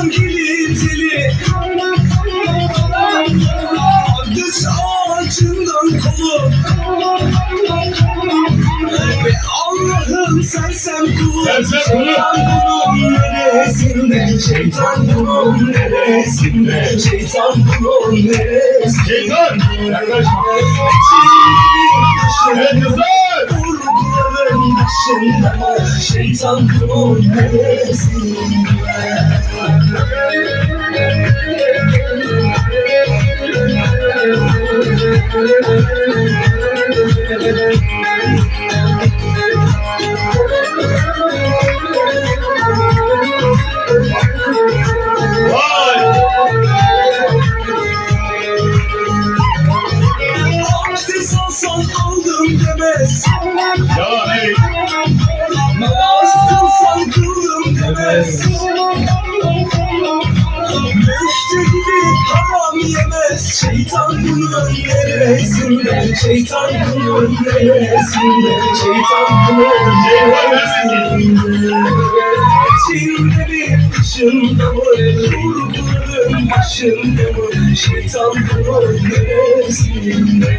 sevgili dili Düz ağacından kolu. Ve Allah'ım sensen kulu. Şeytan neresinde? Şeytan kulun neresinde? Şeytan kulun neresinde? Şeytan. Yaklaşma. İçin Şeytan kulun neresinde? Ya hey. Namaz kılsan kıldım demez neresinde Şeytan bunun neresinde Şeytan bunun neresinde İçinde mi dışında mı Vurguların başında mı Şeytan neresinde